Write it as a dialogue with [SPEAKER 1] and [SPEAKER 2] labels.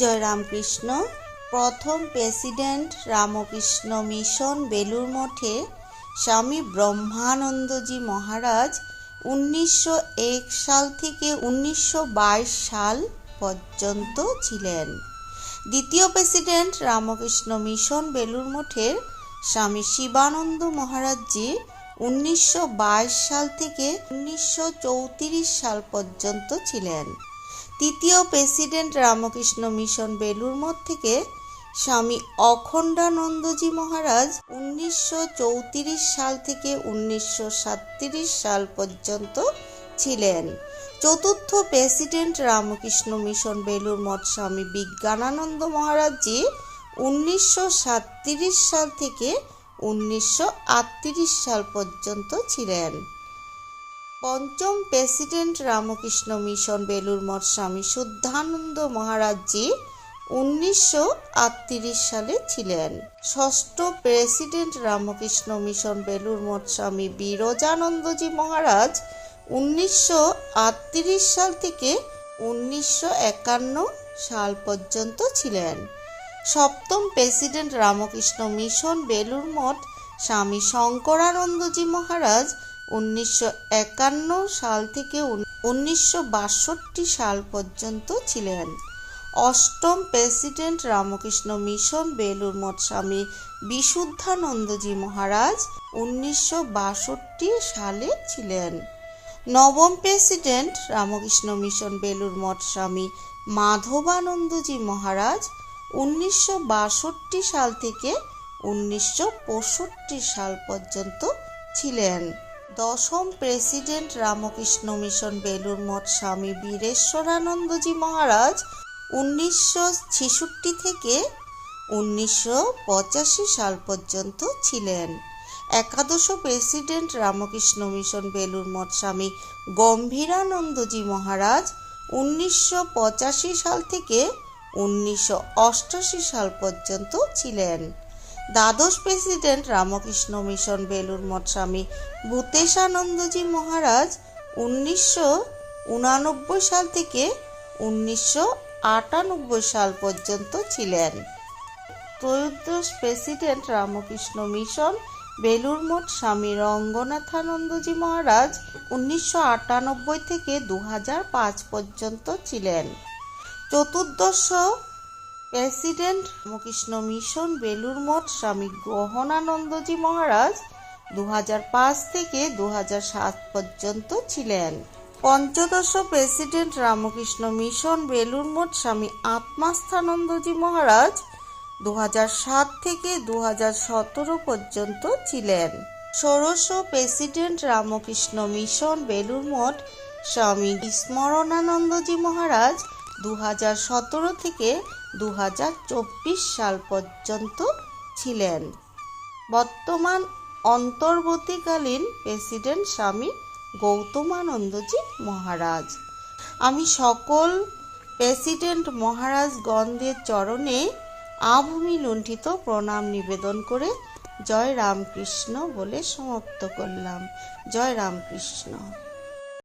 [SPEAKER 1] জয় রামকৃষ্ণ প্রথম president Ramakrishna mission Belur মঠে স্বামী ব্রহ্মানন্দজি মহারাজ উনিশশো এক সাল থেকে উনিশশো বাইশ সাল পর্যন্ত ছিলেন। দ্বিতীয় প্রেসিডেন্ট রামকৃষ্ণ মিশন বেলুর মঠের স্বামী শিবানন্দ মহারাজজি উনিশশো বাইশ সাল থেকে উনিশশো চৌত্রিশ সাল পর্যন্ত ছিলেন। তৃতীয় প্রেসিডেন্ট রামকৃষ্ণ মিশন বেলুর মঠ থেকে স্বামী অখণ্ডানন্দজি মহারাজ উনিশশো চৌত্রিশ সাল থেকে উনিশশো সাল পর্যন্ত ছিলেন। চতুর্থ প্রেসিডেন্ট রামকৃষ্ণ মিশন বেলুর মঠ স্বামী বিজ্ঞানানন্দ মহারাজজি উনিশশো সাল থেকে উনিশশো আটত্রিশ সাল পর্যন্ত ছিলেন। পঞ্চম প্রেসিডেন্ট রামকৃষ্ণ মিশন বেলুর মঠ স্বামী শুদ্ধানন্দ মহারাজজি উনিশশো আটত্রিশ সালে ছিলেন। ষষ্ঠ প্রেসিডেন্ট রামকৃষ্ণ মিশন বেলুর মঠ স্বামী বিরজানন্দজি মহারাজ উনিশশো আটত্রিশ সাল থেকে উনিশশো একান্ন সাল পর্যন্ত ছিলেন। সপ্তম প্রেসিডেন্ট রামকৃষ্ণ মিশন বেলুর মঠ স্বামী শঙ্করানন্দজি মহারাজ উনিশশো একান্ন সাল থেকে উনিশশো বাষট্টি সাল পর্যন্ত ছিলেন। অষ্টম প্রেসিডেন্ট রামকৃষ্ণ মিশন বেলুর মঠ স্বামী বিশুদ্ধানন্দজি মহারাজ উনিশশো বাষট্টি সালে ছিলেন। নবম প্রেসিডেন্ট রামকৃষ্ণ মিশন বেলুর মঠ স্বামী মাধবানন্দজি মহারাজ উনিশশো বাষট্টি সাল থেকে উনিশশো পঁয়ষট্টি সাল পর্যন্ত ছিলেন। দশম প্রেসিডেন্ট রামকৃষ্ণ মিশন বেলুর মঠ স্বামী বীরেশ্বরানন্দজি মহারাজ উনিশশো ছেষট্টি থেকে উনিশশো পঁচাশি সাল পর্যন্ত ছিলেন। একাদশ প্রেসিডেন্ট রামকৃষ্ণ মিশন বেলুর মঠ স্বামী গম্ভীরানন্দজি মহারাজ উনিশশো পঁচাশি সাল থেকে উনিশশো সাল পর্যন্ত ছিলেন। দ্বাদশ প্রেসিডেন্ট রামকৃষ্ণ মিশন বেলুর মঠ স্বামী ভূতেশানন্দজি মহারাজ উনিশশো উনানব্বই সাল থেকে উনিশশো আটানব্বই সাল পর্যন্ত ছিলেন। ত্রয়োদশ প্রেসিডেন্ট রামকৃষ্ণ মিশন বেলুর মঠ স্বামী রঙ্গনাথানন্দজি মহারাজ উনিশশো আটানব্বই থেকে দু পর্যন্ত ছিলেন। চতুর্দশ প্রেসিডেন্ট রামকৃষ্ণ মিশন বেলুর মঠ স্বামী গ্রহণানন্দজি মহারাজ দু থেকে দু পর্যন্ত ছিলেন। পঞ্চদশ প্রেসিডেন্ট রামকৃষ্ণ মিশন বেলুর মঠ স্বামী আত্মাস্থানন্দজি মহারাজ দু থেকে দু পর্যন্ত ছিলেন। ষোড়শ প্রেসিডেন্ট রামকৃষ্ণ মিশন বেলুর মঠ স্বামী স্মরণানন্দজি মহারাজ দু থেকে দু সাল পর্যন্ত ছিলেন। বর্তমান অন্তর্বর্তীকালীন প্রেসিডেন্ট স্বামী গৌতমানন্দজি মহারাজ। আমি সকল প্রেসিডেন্ট মহারাজগণদের চরণে আভূমি লুণ্ঠিত প্রণাম নিবেদন করে জয় রামকৃষ্ণ বলে সমাপ্ত করলাম। জয় রামকৃষ্ণ।